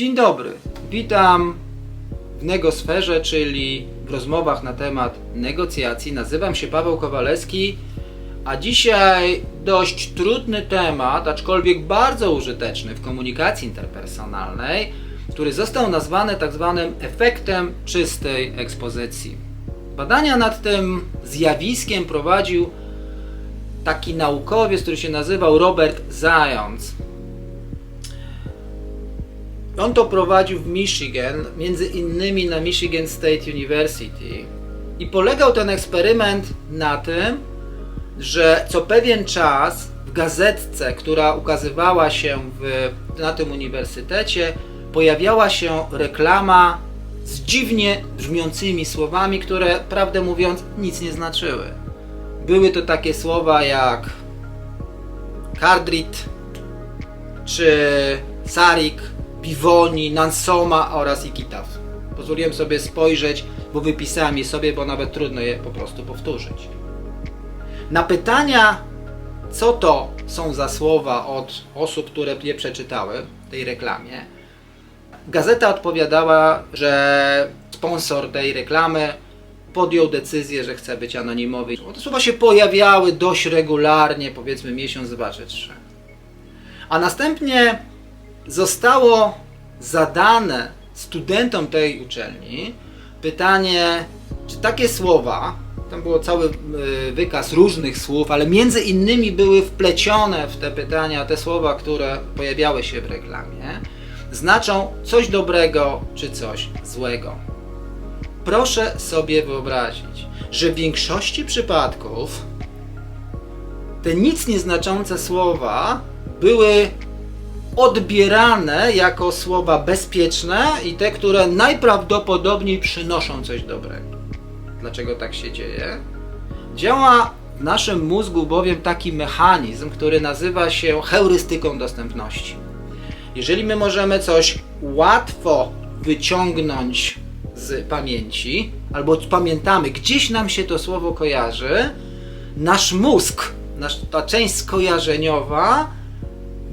Dzień dobry, witam w Negosferze, czyli w rozmowach na temat negocjacji. Nazywam się Paweł Kowalewski, a dzisiaj dość trudny temat, aczkolwiek bardzo użyteczny w komunikacji interpersonalnej, który został nazwany tak zwanym efektem czystej ekspozycji. Badania nad tym zjawiskiem prowadził taki naukowiec, który się nazywał Robert Zając. On to prowadził w Michigan, między innymi na Michigan State University. I polegał ten eksperyment na tym, że co pewien czas w gazetce, która ukazywała się w, na tym uniwersytecie, pojawiała się reklama z dziwnie brzmiącymi słowami, które prawdę mówiąc nic nie znaczyły. Były to takie słowa jak Cardrit, czy Sarik, Bivoni, Nansoma oraz Ikitaw. Pozwoliłem sobie spojrzeć, bo wypisałem je sobie, bo nawet trudno je po prostu powtórzyć. Na pytania, co to są za słowa od osób, które je przeczytały w tej reklamie, gazeta odpowiadała, że sponsor tej reklamy podjął decyzję, że chce być anonimowy. Te słowa się pojawiały dość regularnie, powiedzmy miesiąc, dwa czy trzy. A następnie zostało zadane studentom tej uczelni pytanie, czy takie słowa, tam było cały y, wykaz różnych słów, ale między innymi były wplecione w te pytania te słowa, które pojawiały się w reklamie, znaczą coś dobrego czy coś złego. Proszę sobie wyobrazić, że w większości przypadków te nic nieznaczące słowa były odbierane jako słowa bezpieczne i te, które najprawdopodobniej przynoszą coś dobrego. Dlaczego tak się dzieje? Działa w naszym mózgu bowiem taki mechanizm, który nazywa się heurystyką dostępności. Jeżeli my możemy coś łatwo wyciągnąć z pamięci, albo pamiętamy, gdzieś nam się to słowo kojarzy, nasz mózg, nasz, ta część skojarzeniowa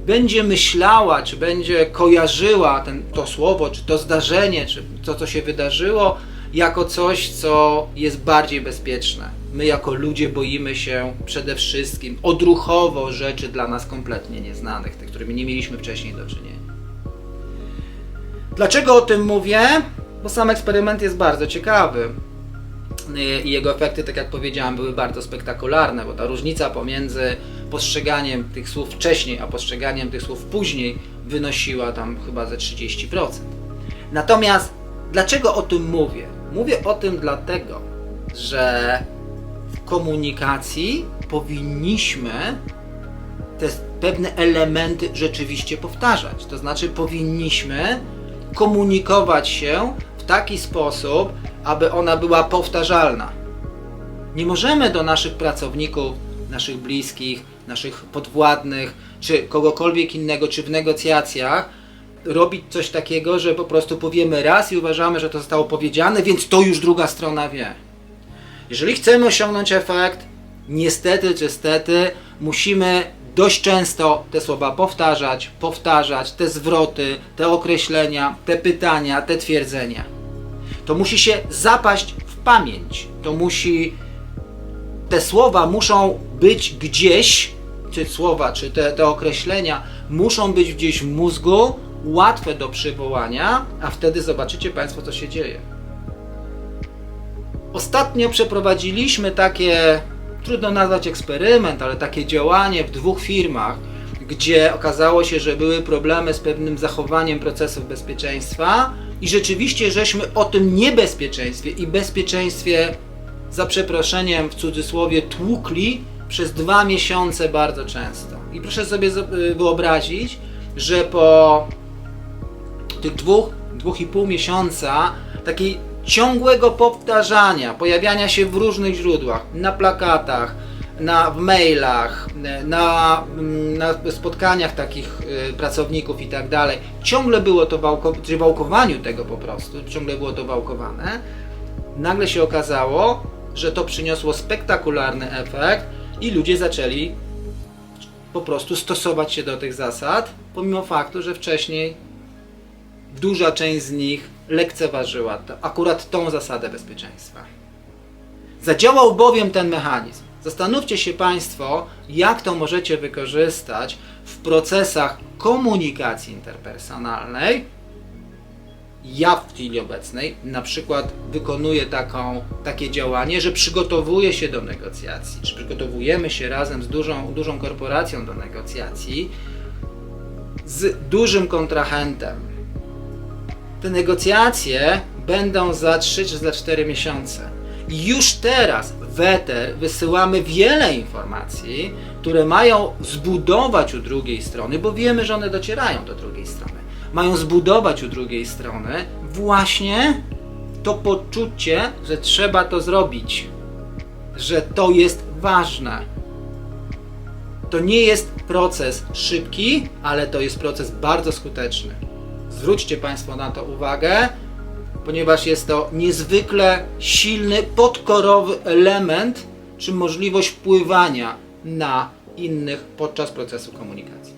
będzie myślała, czy będzie kojarzyła ten, to słowo, czy to zdarzenie, czy to, co się wydarzyło, jako coś, co jest bardziej bezpieczne. My, jako ludzie, boimy się przede wszystkim odruchowo rzeczy dla nas kompletnie nieznanych, tych, którymi nie mieliśmy wcześniej do czynienia. Dlaczego o tym mówię? Bo sam eksperyment jest bardzo ciekawy. I jego efekty, tak jak powiedziałem, były bardzo spektakularne, bo ta różnica pomiędzy postrzeganiem tych słów wcześniej, a postrzeganiem tych słów później wynosiła tam chyba ze 30%. Natomiast dlaczego o tym mówię? Mówię o tym dlatego, że w komunikacji powinniśmy te pewne elementy rzeczywiście powtarzać. To znaczy powinniśmy komunikować się w taki sposób, aby ona była powtarzalna. Nie możemy do naszych pracowników, naszych bliskich, naszych podwładnych, czy kogokolwiek innego, czy w negocjacjach robić coś takiego, że po prostu powiemy raz i uważamy, że to zostało powiedziane, więc to już druga strona wie. Jeżeli chcemy osiągnąć efekt, niestety czy stety, musimy dość często te słowa powtarzać, powtarzać, te zwroty, te określenia, te pytania, te twierdzenia. To musi się zapaść w pamięć. To musi. Te słowa muszą być gdzieś, czy słowa, czy te, te określenia muszą być gdzieś w mózgu, łatwe do przywołania, a wtedy zobaczycie Państwo, co się dzieje. Ostatnio przeprowadziliśmy takie, trudno nazwać eksperyment, ale takie działanie w dwóch firmach, gdzie okazało się, że były problemy z pewnym zachowaniem procesów bezpieczeństwa i rzeczywiście żeśmy o tym niebezpieczeństwie i bezpieczeństwie, za przeproszeniem w cudzysłowie, tłukli przez dwa miesiące bardzo często. I proszę sobie wyobrazić, że po tych dwóch, dwóch i pół miesiąca takiej ciągłego powtarzania, pojawiania się w różnych źródłach, na plakatach, na, w mailach, na, na spotkaniach takich y, pracowników i tak dalej, ciągle było to wałko, wałkowaniu tego po prostu, ciągle było to wałkowane, nagle się okazało, że to przyniosło spektakularny efekt i ludzie zaczęli po prostu stosować się do tych zasad, pomimo faktu, że wcześniej duża część z nich lekceważyła to, akurat tą zasadę bezpieczeństwa. Zadziałał bowiem ten mechanizm. Zastanówcie się Państwo, jak to możecie wykorzystać w procesach komunikacji interpersonalnej. Ja w chwili obecnej na przykład wykonuję taką, takie działanie, że przygotowuję się do negocjacji, czy przygotowujemy się razem z dużą, dużą korporacją do negocjacji z dużym kontrahentem. Te negocjacje będą za 3 czy za 4 miesiące. Już teraz w wysyłamy wiele informacji, które mają zbudować u drugiej strony, bo wiemy, że one docierają do drugiej strony. Mają zbudować u drugiej strony właśnie to poczucie, że trzeba to zrobić, że to jest ważne. To nie jest proces szybki, ale to jest proces bardzo skuteczny. Zwróćcie Państwo na to uwagę, ponieważ jest to niezwykle silny, podkorowy element, czy możliwość wpływania na innych podczas procesu komunikacji.